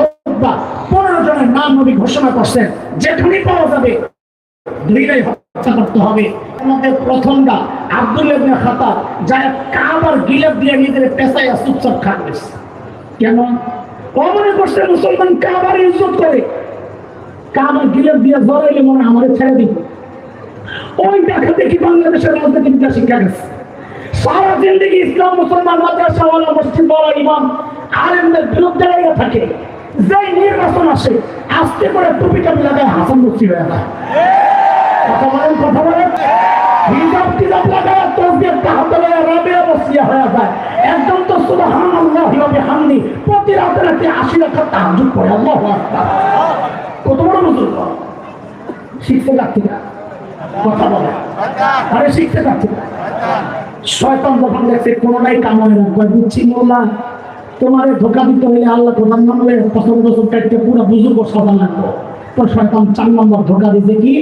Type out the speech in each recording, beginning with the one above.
Utba 15 জনের নাম নবী ঘোষণা করছেন। পাওয়া যাবে, দুইটাই হত্যা করতে হবে। প্রথমটা আব্দুল ইবনে কাবার দিয়ে নিজের পেশায় খাবে কেন? মনে করছে মুসলমান কাবার ইজ্জত করে। কাবার দিয়ে মনে আমাদের ছেড়ে দিবে। ওই দেখা দেখি বাংলাদেশের শিক্ষা গেছে সারা জিন্দগি ইসলাম মুসলমান মাদ্রাসা ওয়ালা মসজিদ ওয়ালা ইমাম, আলেমদের বিরুদ্ধে লেগে থাকে। যেই নির্বাচন আসে, আস্তে করে টুপিটা লাগায় হাসান মুক্তি হয়ে যায়। কথা বলেন কথা বলেন। হিজাব টিজাব লাগায় তসবির তাহাতে লাগায় রাবিয়া বসিয়া হয়ে যায়। একজন তো সুবহানাল্লাহ ওয়া বিহামদি, প্রতি রাতে রাতে 80 রাকাত তাহাজ্জুদ পড়ে, আল্লাহু আকবার। কত বড় বুজুর্গ? শিখতে যাচ্ছে কথা বলে আরে শিখতে যাচ্ছে শয়তান যখন দেখছে কোনোটাই কাম হয় না কয় বুঝছি মোল্লা, তোমার ধোকা দিতে হইলে আল্লাহ প্রধান মানলে পছন্দ পছন্দ কাটতে পুরো বুজুর্গ সাজা লাগবে। তো শয়তান চার নম্বর ধোকা দিছে কি?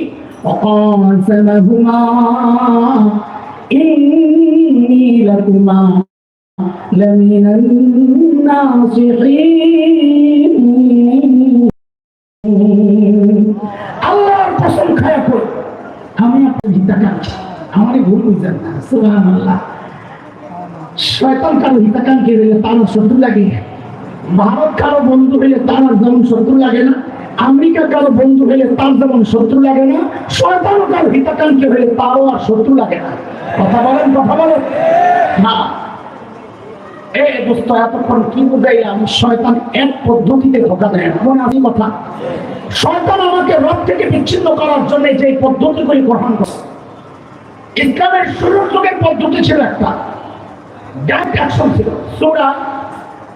আল্লাহর কসম খায়া আমি আপনার হিতাকাঙ্ক্ষী আমারই ভুল বুঝলেন না, সুবহানাল্লাহ। শয়তান কারও হিতাকাঙ্ক্ষী হইলে তার শত্রু লাগে। ভারত কারও বন্ধু হইলে তার যেমন শত্রু লাগে না, আমেরিকা কারও বন্ধু হইলে তার যেমন শত্রু লাগে না, শয়তানও কারও হিতাকাঙ্ক্ষী হইলে তারও আর শত্রু লাগে না। কথা বলেন কথা বলেন। না। এ দোস্ত, এতক্ষণ কি বুঝাইলাম? শয়তান এক পদ্ধতিতে ধোকা দেয়, এমন আছে কথা। শয়তান আমাকে রব থেকে বিচ্ছিন্ন করার জন্য যে পদ্ধতিগুলি গ্রহণ করে ইসলামের শুরুর যুগের পদ্ধতি ছিল একটা। ডাইরেক্ট অ্যাকশন ছিল সুরা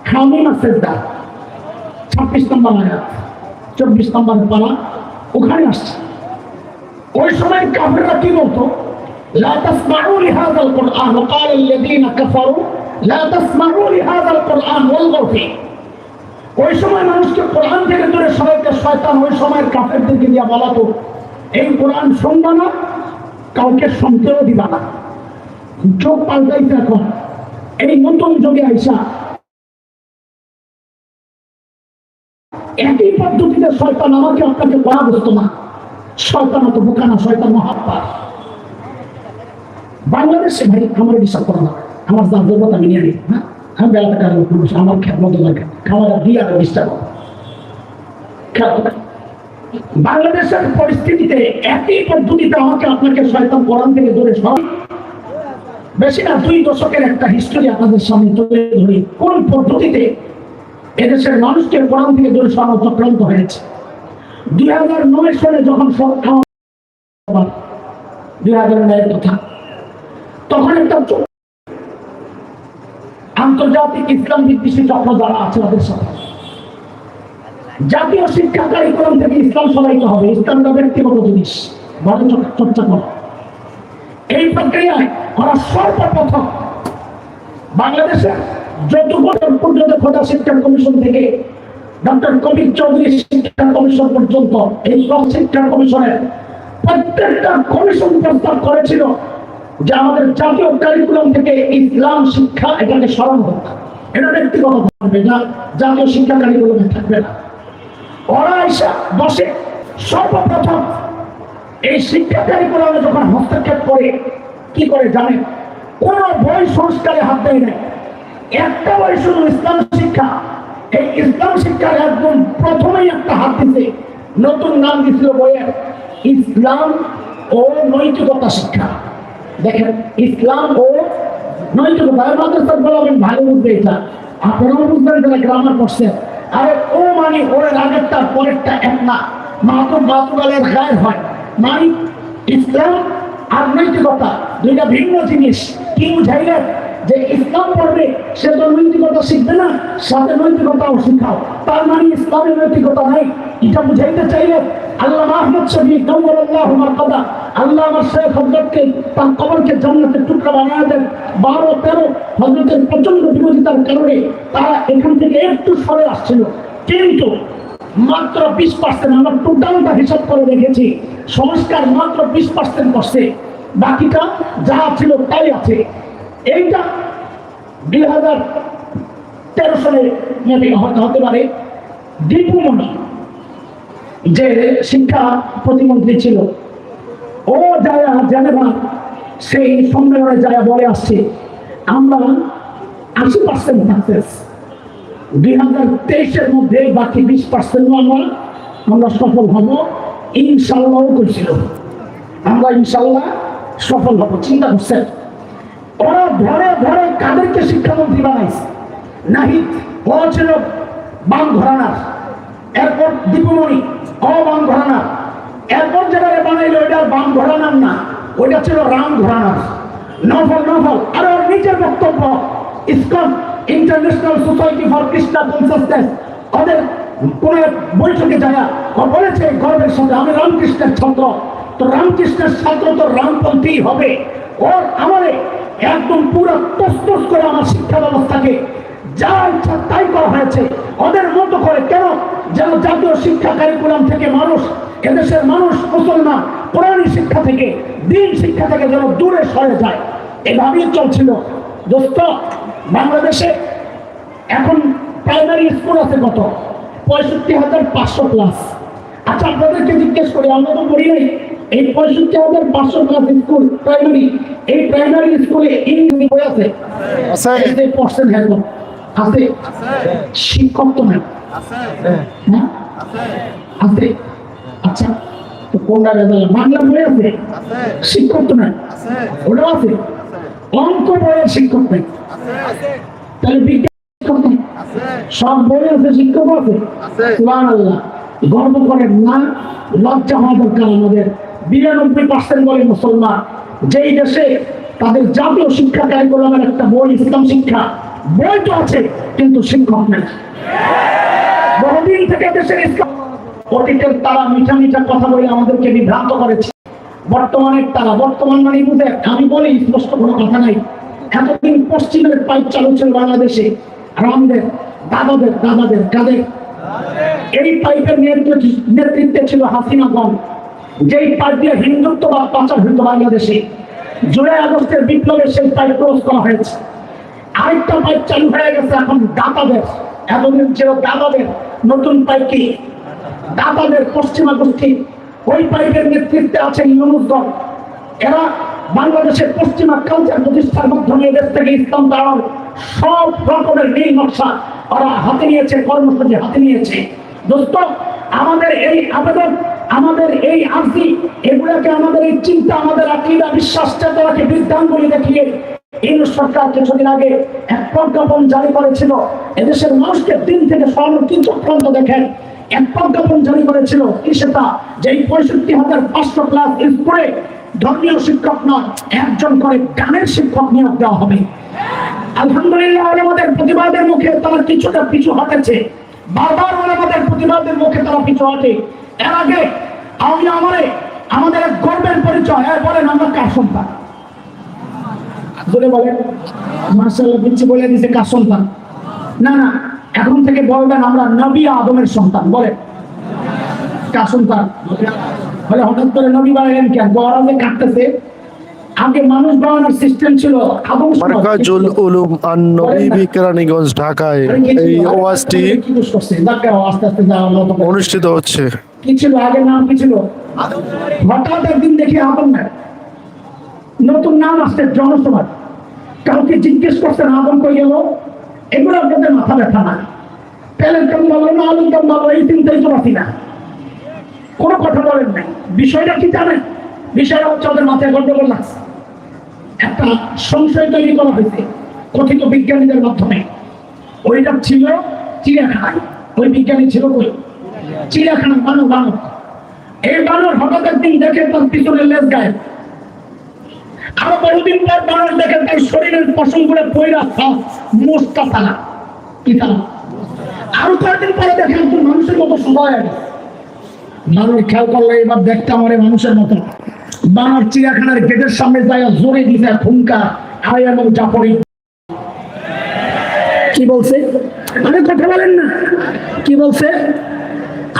খামিমা সেজদা। ছাব্বিশ নম্বর আয়াত। চব্বিশ নম্বর পালা ওখানে আসছে। ওই সময় কাফেররা কি বলতো? ওই সময় মানুষকে কোরআন থেকে দূরে সবাইকে শয়তান ওই সময়ের কাফেরদেরকে দিয়া বলাতো, এই কোরআন শুনবা না কাউকে শুনতেও দিবা না। চোখ পাল্টাইতে এখন এই নতুন যুগে আইসা একই পদ্ধতিতে শয়তান আমাকে আপনাকে পড়া বসতো না। শয়তান অত বোকা না, শয়তান মহাপ্পা বাংলাদেশে ভাই, আমার বিশ্বাস করো না। আমার যা যোগ্যতা আমি নিয়ে হ্যাঁ? আমি বেলাতে কারণ আমার খেয়াল মতো দরকার খাওয়া দিয়ে আরও ডিস্টার্ব বাংলাদেশের পরিস্থিতিতে একই পদ্ধতিতে আমাকে আপনাকে শয়তান কোরআন থেকে দূরে সরাই বেশি না, দুই দশকের একটা হিস্টোরি আপনাদের সামনে তুলে ধরি। কোন পদ্ধতিতে এদেশের মানুষকে কোরআন থেকে দূরে সরানো চক্রান্ত হয়েছে? দুই হাজার নয় সালে যখন দুই হাজার নয়ের কথা, তখন একটা আন্তর্জাতিক ইসলাম বিদ্বেষী চক্র যারা আছে তাদের সাথে। জাতীয় শিক্ষা কারিকুলাম থেকে ইসলাম সবাইতে হবে ইসলামটা ব্যক্তিগত জিনিস। চর্চা- করো। এই প্রক্রিয়ায় ওরা সর্বপ্রথম বাংলাদেশে যতগুলো পর্যন্ত খোদা শিক্ষা কমিশন থেকে ডক্টর কবির চৌধুরী শিক্ষা কমিশন পর্যন্ত, এই সব শিক্ষা কমিশনের প্রত্যেকটা কমিশন প্রস্তাব করেছিল যে আমাদের জাতীয় কারিকুলাম থেকে ইসলাম শিক্ষা এটাকে স্মরণ হোক এটা ব্যক্তিগত থাকবে জাতীয় শিক্ষা কারিকুলামে থাকবে না। ওরা এসে বসে সর্বপ্রথম এই শিক্ষা কারিকুলামে যখন হস্তক্ষেপ করে, কি করে জানেন কোন বই সংস্কারে হাত দেয় না একটা বই শুধু ইসলাম শিক্ষা। এই ইসলাম শিক্ষার একদম প্রথমেই একটা হাত দিতে নতুন নাম দিছিল বইয়ের, ইসলাম ও নৈতিকতা শিক্ষা। দেখেন, ইসলাম ও নৈতিকতা। মাদ্রাসা বলবেন ভালো বুঝবে এটা। আপনারাও বুঝবেন যারা গ্রামার করছেন আরে ও মানে ওর আগেরটা পরেরটা এক না। মাতুম মাতুকালের গায়ে হয়। মানে ইসলাম আর নৈতিকতা দুইটা ভিন্ন জিনিস। কি বুঝাইলেন? যে ইসলাম পড়বে, সে তো নৈতিকতা শিখবে না, সাথে নৈতিকতাও শিখাও। তার মানে ইসলামের নৈতিকতা নাই। এটা বুঝাইতে চাইলে আল্লাহ আহমদ শফি আল্লাহ মারকাদা আল্লাহ আমার শেখ হজরতকে তার কবরকে টুকরা দেন। বারো, তেরো হজরতের প্রচণ্ড বিরোধিতার কারণে তারা এখান থেকে একটু সরে আসছিল। কিন্তু মাত্র বিশ পার্সেন্ট আমরা টোটালটা হিসাব করে রেখেছি সংস্কার মাত্র বিশ পার্সেন্ট করছে। বাকিটা যা ছিল তাই আছে। এইটা দুই হাজার তেরো সালে মেবি হতে পারে। দীপুমণি যে শিক্ষা প্রতিমন্ত্রী ছিল। ও যায়া জেনেভা সেই সম্মেলনে যায়া বলে আসছে, আমরা আশি পার্সেন্ট সাকসেস দুই হাজার তেইশের মধ্যে বাকি বিশ পার্সেন্ট আমরা আমরা সফল হব ইনশাল্লাহ করছিল আমরা ইনশাল্লাহ সফল হব। চিন্তা করছেন? ওরা ধরে ধরে কাদেরকে শিক্ষামন্ত্রী বানাইছে। নাহিদ, ও ছিল বাম ঘরানার। এরপর দীপুমণি অ বাম ঘরানার। এরপর যেটা বানাইলো, ওইটা বাম ঘরানার না, ওইটা ছিল রাম ঘরানার। নফল নফল, আর ওর নিজের বক্তব্য। ISKCON international society for Krishna consciousness, ওদের কোন বৈঠকে যায়, ও বলেছে গর্বের সঙ্গে আমি রামকৃষ্ণের ছাত্র। তো রামকৃষ্ণের ছাত্র তো রামপন্থী হবে। ওর আমারে একদম পুরো তস্তস করে আমার শিক্ষা ব্যবস্থাকে যা ইচ্ছা তাই করা হয়েছে। ওদের মতো করে কেন যেন জাতীয় শিক্ষা কারিকুলাম থেকে মানুষ, এদেশের মানুষ, মুসলমান পুরানি শিক্ষা থেকে, দিন শিক্ষা থেকে যেন দূরে সরে যায়। এভাবেই চলছিল। দোস্ত, বাংলাদেশে এখন প্রাইমারি স্কুল আছে কত? পঁয়ষট্টি হাজার পাঁচশো প্লাস আচ্ছা আপনাদেরকে জিজ্ঞেস করি, আমরা তো পড়ি নাই। এই পঁয়ষট্টি হাজার পাঁচশো প্লাস স্কুল প্রাইমারি এই প্রাইমারি স্কুলে ইংরেজি বই আছে? আছে। এই যে পড়ছেন হ্যাঁ আছে? শিক্ষক তো নাই। হ্যাঁ? আছে। আচ্ছা তো কোনটা রেজাল্ট বাংলা বই আছে? শিক্ষক তো নাই। ওটাও আছে? অঙ্ক বইয়ের শিক্ষক নাই। তাহলে বিজ্ঞান শিক্ষক নেই। সব বই আছে শিক্ষক আছে। সুবহানাল্লাহ। গর্ব করেন না লজ্জা হওয়া দরকার আমাদের। বিরানব্বই পার্সেন্ট বলে মুসলমান। যেই দেশে তাদের জাতীয় শিক্ষা কারিকুলামের একটা বই ইসলাম শিক্ষা, বই তো আছে, কিন্তু শিক্ষক নেই। বহুদিন থেকে দেশের ইসলাম অতীতের তারা মিঠা মিঠা কথা বলে আমাদেরকে বিভ্রান্ত করেছে। বর্তমানের তারা, বর্তমান মানে বুঝে, আমি বলি, স্পষ্ট কোনো কথা নাই। এতদিন পশ্চিমের পাইপ চালু ছিল বাংলাদেশে রামদের দাদাদের দাদাদের, কাদের? এই পাইপের নেতৃত্বে- ছিল হাসিনা গম যেই পাইপ দিয়ে হিন্দুত্ববাদ পাচার হইত বাংলাদেশে, জুলাই আগস্টের বিপ্লবের সেই পাইপ ক্লোজ করা হয়েছে। আরেকটা পাইপ চালু হয়ে গেছে এখন দাতাদের, এতদিন ছিল দাতাদের নতুন পাইপ কি? দাতাদের পশ্চিমা গোষ্ঠী ওই পাইপের নেতৃত্বে আছে ইউনুসগণ এরা বাংলাদেশের পশ্চিমা কালচার প্রতিষ্ঠার মাধ্যমে এদেশ থেকে ইসলাম দাঁড়ান সব রকমের নীল নকশা ওরা হাতে নিয়েছে, কর্মসূচি হাতে নিয়েছে। দোস্ত, আমাদের এই আবেদন আমাদের এই আর্জি, এগুলোকে আমাদের এই চিন্তা, আমাদের আকিদা, বিশ্বাস, চেতনাকে বৃদ্ধাঙ্গুলি দেখিয়ে সরকার কিছুদিন আগে এক প্রজ্ঞাপন জারি করেছিল। এদেশের মানুষকে দিন থেকে সরানোর তিন চক্রান্ত দেখেন। এক প্রজ্ঞাপন জারি করেছিল কি সেটা? যে এই পঁয়ষট্টি হাজার পাঁচশো ক্লাস স্কুলে ধর্মীয় শিক্ষক নয়, একজন করে গানের শিক্ষক নিয়োগ দেওয়া হবে। আলহামদুলিল্লাহ, আমাদের প্রতিবাদের মুখে তারা কিছুটা পিছু হটেছে। বারবার আমাদের প্রতিবাদের মুখে তারা পিছু হটে। এর আগে আমাদের এক গর্বের পরিচয়। আমরা কার সন্তান? বলে বলেন। বলে কার সন্তান? না না, এখন থেকে বলবেন আমরা নবী আদমের সন্তান। বলে কার সন্তান? বলে, হঠাৎ করে নবী বানালেন কেন গরমে কাটতেছে আগে মানুষ বানানোর সিস্টেম ছিল মার্কাজুল উলুম আন নবী কেরানীগঞ্জ ঢাকায় এই ওয়াজটি। অনুষ্ঠিত হচ্ছে। কি ছিল? আগে নাম কি ছিল? হঠাৎ একদিন দেখি নতুন নাম আসছে জনসমাজ। কাউকে জিজ্ঞেস করছেন আদম কই গেল? এগুলো আপনাদের মাথা ব্যথা না আলুর এই চিন্তাই তো পাচ্ছি না। কোনো কথা বলেন নাই। বিষয়টা কি জানেন? বিষয়টা হচ্ছে ওদের মাথায় গন্ডগোল লাগছে। একটা সংশয় তৈরি করা হয়েছে কথিত বিজ্ঞানীদের মাধ্যমে। ওইটা ছিল চিড়িয়াখানায়। ওই বিজ্ঞানী ছিল কই? চিড়িয়াখানা বানর বানর এই বানর হঠাৎ একদিন দেখে তার পিছনে লেজ গায়ে। আরও বহুদিন পর বানর দেখে তার শরীরের পশম করে পয়রা মোস্তা কি থানা আরও কয়েকদিন পরে দেখে একজন মানুষের মতো হয়ে গেছে। খেয়াল করলে, এবার দেখতে আমার মানুষের মতো। বানর চিড়িয়াখানার গেটের সামনে যায়, জোরে দিতে ফুঙ্কা আয় এবং জাফরি কি বলছে? আরে কথা বলেন না। কি বলছে?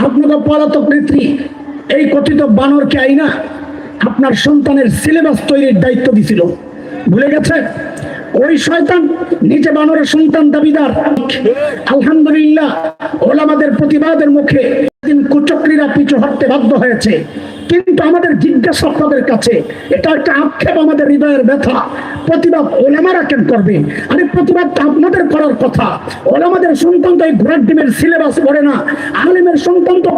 আপনাকে পলাতক নেত্রী, এই কথিত বানরকে আইনা আপনার সন্তানের সিলেবাস তৈরির দায়িত্ব দিছিল। ভুলে গেছে ওই শয়তান নিজে বানরের সন্তান দাবিদার। আলহামদুলিল্লাহ, ওলামাদের প্রতিবাদের মুখে কুচক্রীরা পিছু হটতে বাধ্য হয়েছে। কিন্তু আমাদের জিজ্ঞাসা আপনাদের কাছে, এটা একটা আক্ষেপ আমাদের হৃদয়ের ব্যথা। প্রতিবাদ ওলামারা কেন করবে? আরে প্রতিবাদ আপনাদের করার কথা। ওলামাদের সন্তান তো এই ঘোড়ার ডিমের সিলেবাস পড়ে না। আলিমের সন্তান তো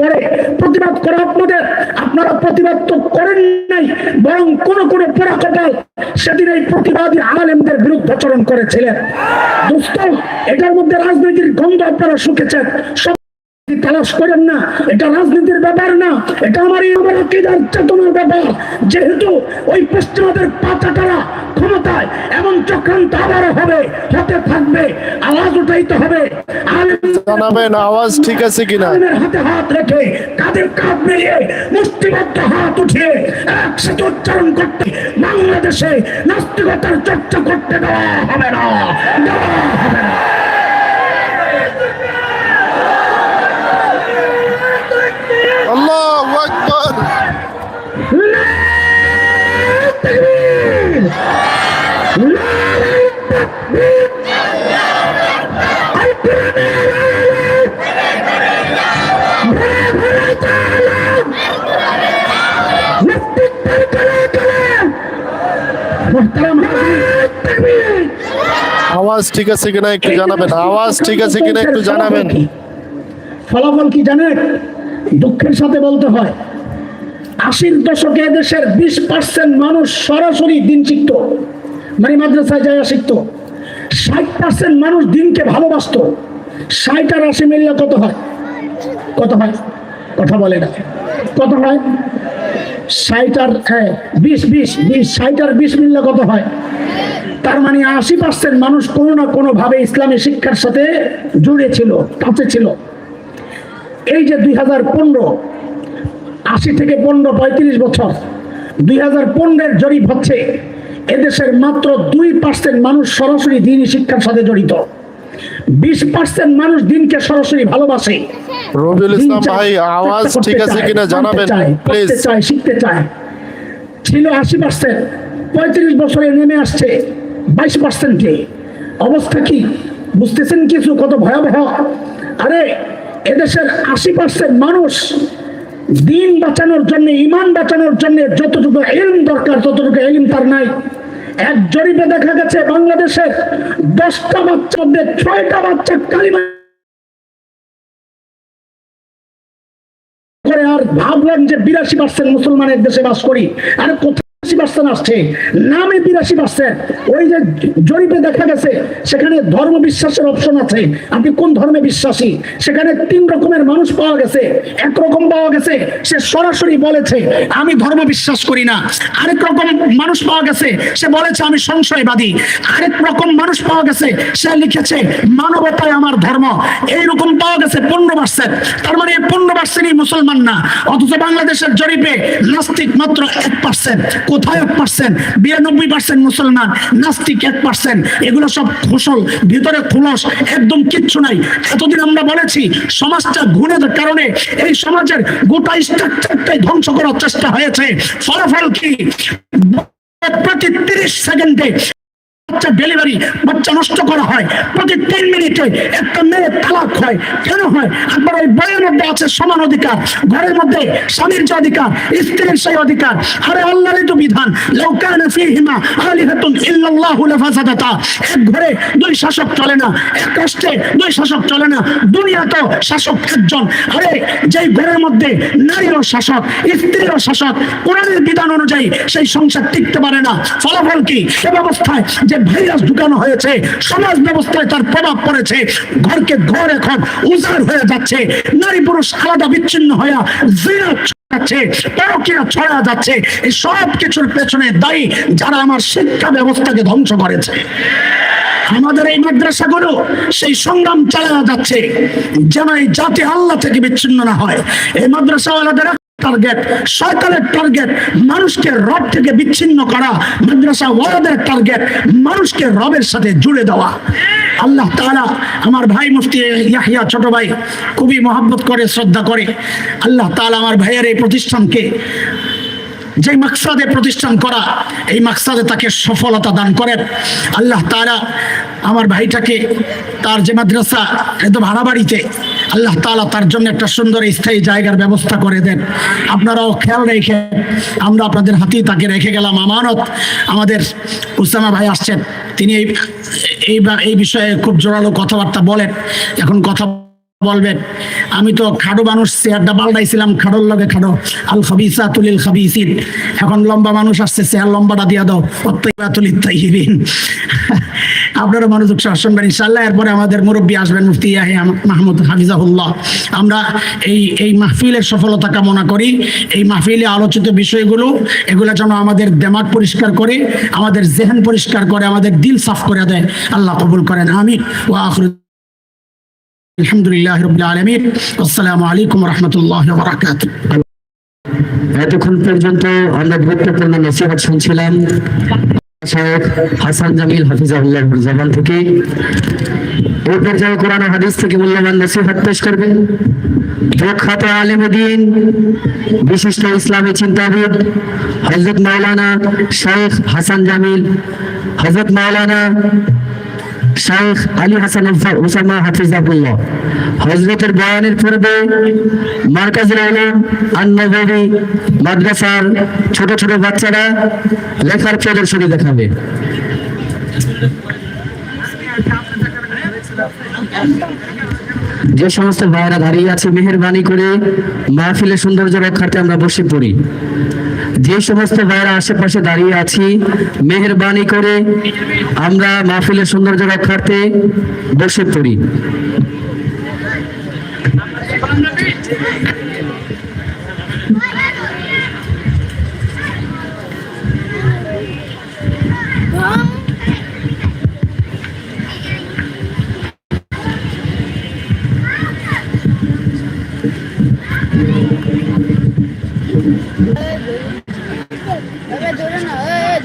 পড়ে। প্রতিবাদ আপনাদের। আপনারা প্রতিবাদ তো করেন নাই, বরং কোন কোন পোড়া কপাল সেদিন এই প্রতিবাদী আলেমদের বিরুদ্ধে করেছিলেন। দোস্ত, এটার মধ্যে রাজনীতির গন্ধ আপনারা শুকেছেন। তালাশ করেন না এটা রাজনীতির ব্যাপার না এটা আমার আকিদার চেতনার ব্যাপার। যেহেতু ওই পশ্চিমাদের পাচাটারা ক্ষমতায় এমন চক্রান্ত আবারও হবে হতে থাকবে আওয়াজ উঠাইতে হবে। জানাবেন আওয়াজ ঠিক আছে কিনা? হাতে হাত রেখে কাঁধে কাঁধ মিলিয়ে মুষ্টিবদ্ধ হাত উঠিয়ে একসাথে উচ্চারণ করতে বাংলাদেশে নাস্তিকতার চর্চা করতে দেওয়া হবে না দেওয়া হবে না। আওয়াজ ঠিক আছে কিনা একটু জানাবেন? আওয়াজ ঠিক আছে কিনা একটু জানাবেন? ফলাফল কি জানেন? দুঃখের সাথে বলতে হয়, আশির দশকে দেশের বিশ পার্সেন্ট মানুষ সরাসরি দিন শিখত মানে মাদ্রাসায় যায় শিখত। ষাট পার্সেন্ট মানুষ দিনকে ভালোবাসতো, ষাট আর আশি মিললে কত হয়? কত হয়? কথা বলে না। কত হয়? ষাট আর হ্যাঁ বিশ বিশ বিশ ষাট আর বিশ মিললে কত হয়? তার মানে আশি পার্সেন্ট মানুষ কোনো না কোনো ভাবে ইসলামী শিক্ষার সাথে জুড়ে ছিল, কাছে ছিল। এই যে দুই হাজার পনেরো, আশি থেকে পনেরো, পঁয়ত্রিশ বছর, দুই হাজার পনেরোর জরিপ হচ্ছে, এদেশের মাত্র দুই পার্সেন্ট মানুষ সরাসরি দিনই শিক্ষার সাথে জড়িত। বিশ পার্সেন্ট মানুষ দিনকে সরাসরি ভালোবাসে। রবিউল ইসলাম ভাই আওয়াজ ঠিক আছে কিনা জানাবেন প্লিজ চায় শিখতে চায়। ছিল আশি পার্সেন্ট পঁয়ত্রিশ বছরে নেমে আসছে বাইশ পার্সেন্টে অবস্থা কি? বুঝতেছেন কিছু? কত ভয়াবহ? আরে এদেশের আশি পার্সেন্ট মানুষ দিন বাঁচানোর জন্য ইমান বাঁচানোর জন্য যতটুকু এলম দরকার ততটুকু এলিম তার নাই। এক জরিপে দেখা গেছে বাংলাদেশের দশটা বাচ্চার মধ্যে ছয়টা বাচ্চা কালিমা করে আর ভাবলাম যে বিরাশি পার্সেন্ট মুসলমানের দেশে বাস করি। আর কোথায় আমি ধর্ম বিশ্বাস করি না। আরেক রকম মানুষ পাওয়া গেছে, সে বলেছে, আমি সংশয়বাদী। আরেক রকম মানুষ পাওয়া গেছে, সে লিখেছে মানবতায় আমার ধর্ম। এইরকম পাওয়া গেছে পনেরো পার্সেন্ট তার মানে পনেরো পার্সেন্টই মুসলমান না। অথচ বাংলাদেশের জরিপে নাস্তিক মাত্র এক পার্সেন্ট কোথায় এক পার্সেন্ট বিরানব্বই পার্সেন্ট মুসলমান, নাস্তিক এক পার্সেন্ট এগুলো সব ফসল ভিতরে খুলস, একদম কিচ্ছু নাই। এতদিন আমরা বলেছি, সমাজটা ঘুরে কারণে এই সমাজের গোটা স্ট্রাকচারটাই ধ্বংস করার চেষ্টা হয়েছে। ফলাফল কি? প্রতি তিরিশ সেকেন্ডে বাচ্চা ডেলিভারি বাচ্চা নষ্ট করা হয়। প্রতি তিন মিনিটে একটা মেয়ে তালাক হয়, কেন হয়? একবার ওই বইয়ের মধ্যে আছে সমান অধিকার, ঘরের মধ্যে স্বামীর যে অধিকার, স্ত্রীর সেই অধিকার। আরে আল্লাহরই তো বিধান লাউকানা ফীহিমা আলিহাতুন ইল্লাল্লাহু লাফাসাদাতা। এক ঘরে দুই শাসক চলে না, এক রাষ্ট্রে দুই শাসক চলে না দুনিয়া তো শাসক একজন। আরে যেই ঘরের মধ্যে নারীরও শাসক, স্ত্রীরও শাসক, কোরআনের বিধান অনুযায়ী সেই সংসার টিকতে পারে না। ফলাফল কি? সে ব্যবস্থায় যে ভাইরাস ঢুকানো হয়েছে, সমাজ ব্যবস্থায় তার প্রভাব পড়েছে, ঘরকে ঘর এখন উজাড় হয়ে যাচ্ছে, নারী পুরুষ আলাদা বিচ্ছিন্ন হয়ে যাচ্ছে, এই সব কিছুর পেছনে দায়ী যারা আমার শিক্ষা ব্যবস্থাকে ধ্বংস করেছে। আমাদের এই মাদ্রাসাগুলো সেই সংগ্রাম চালানো যাচ্ছে, যেন এই জাতি আল্লাহ থেকে বিচ্ছিন্ন না হয়। এই মাদ্রাসাওয়ালাদের টার্গেট সরকারের টার্গেট মানুষকে রব থেকে বিচ্ছিন্ন করা, মাদ্রাসা ওয়ালাদের টার্গেট মানুষকে রবের সাথে জুড়ে দেওয়া। আল্লাহ তাআলা আমার ভাই মুফতি ইয়াহিয়া ছোট ভাই খুবই মহাব্বত করে, শ্রদ্ধা করে। আল্লাহ তালা আমার ভাইয়ের এই প্রতিষ্ঠানকে যে মাকসাদে প্রতিষ্ঠান করা, এই মাকসাদে তাকে সফলতা দান করেন। আল্লাহ তারা আমার ভাইটাকে তার যে মাদ্রাসা, একদম ভাড়া বাড়িতে আল্লাহ তালা তার জন্য একটা সুন্দর স্থায়ী জায়গার ব্যবস্থা করে দেন। আপনারাও খেয়াল রেখে আমরা আপনাদের হাতেই তাকে রেখে গেলাম। আমানত আমাদের উসামা ভাই আসছেন। তিনি এই এই বিষয়ে খুব জোরালো কথাবার্তা বলেন। এখন কথা বলবেন। আমি তো খাডো মানুষ চেয়ারটা পাল্টাইছিলাম। খাডোর লগে খাডো আল খাবিসা তুলিল খাবিসিন। এখন লম্বা মানুষ আসছে চেয়ার লম্বাটা দিয়া দাও। অত্যবা তুলিত আপনারা মনোযোগ সহ শুনবেন ইনশাল্লাহ এরপরে আমাদের মুরব্বী আসবেন মুফতি মাহমুদ হাফিজাহুল্লাহ। আমরা এই এই মাহফিলের সফলতা কামনা করি। এই মাহফিলে আলোচিত বিষয়গুলো, এগুলো যেন আমাদের দেমাগ পরিষ্কার করে, আমাদের জেহেন পরিষ্কার করে, আমাদের দিল সাফ করে দেয়। আল্লাহ কবুল করেন আমি ওয়া আখিরু আলহামদুলিল্লাহ রবিল আলমিন। আসসালামু আলাইকুম রহমতুল্লাহ বরাকাত এতক্ষণ পর্যন্ত আমরা গুরুত্বপূর্ণ নসিহত শুনছিলাম। শেখ হাসান জামিল হাফিজাহুল্লাহ জবান থেকে এই পর্যায়ে কোরআন হাদিস থেকে মূল্যবান নসিহত পেশ করবেন। প্রখ্যাত আলেম দিন বিশিষ্ট ইসলামী চিন্তাবিদ হজরত মাওলানা শেখ হাসান জামিল হজরত মাওলানা শাইখ আলী হাসান উসামা হাফিজাবুল্লাহ হজরতের বয়ানের পূর্বে মার্কাজুল আলম আন্নবী মাদ্রাসার ছোট ছোট বাচ্চারা লেখার প্রদর্শনী দেখাবে। যে সমস্ত ভাইয়েরা দাঁড়িয়ে আছে, মেহরবানি করে মাহফিলের সৌন্দর্য রক্ষার্থে আমরা বসে পড়ি। যে সমস্ত ভাইয়েরা আশেপাশে দাঁড়িয়ে আছি মেহরবানি করে আমরা মাহফিলের সৌন্দর্য রক্ষার্থে বসে পড়ি।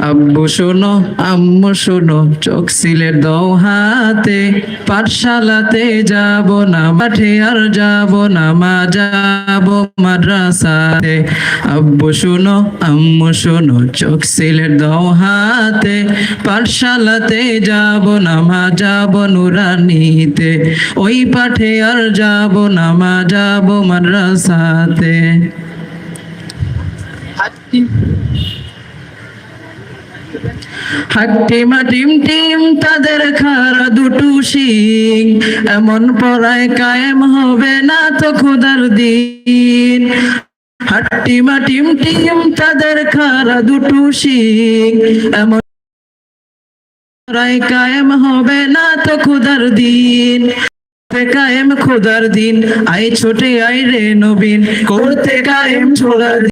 আব্বু শোনো, আম্মু শোনো, চোখ সিলে দাও হাতে, পাঠশালাতে যাব না, মাঠে আর যাব না, মা যাব মাদ্রাসাতে। আব্বু শোনো, আম্মু শোনো, চোখ সিলে দাও হাতে, পাঠশালাতে যাব না, মা যাব নুরানিতে। ওই পাঠে আর যাব না, মা যাব মাদ্রাসাতে। হাট্টিমা টিম এমন পড়ায় কায়েম হবে না তো খোদার দিন। হাট্টিমা টিম টিম তাদের খারা দুটু শিং। এমন পড়ায় কায়েম হবে না তো খোদার দিন। কায়েম খোদার দিন আই ছোটে আই রে নবীন। করতে কায়েম ছোড়ার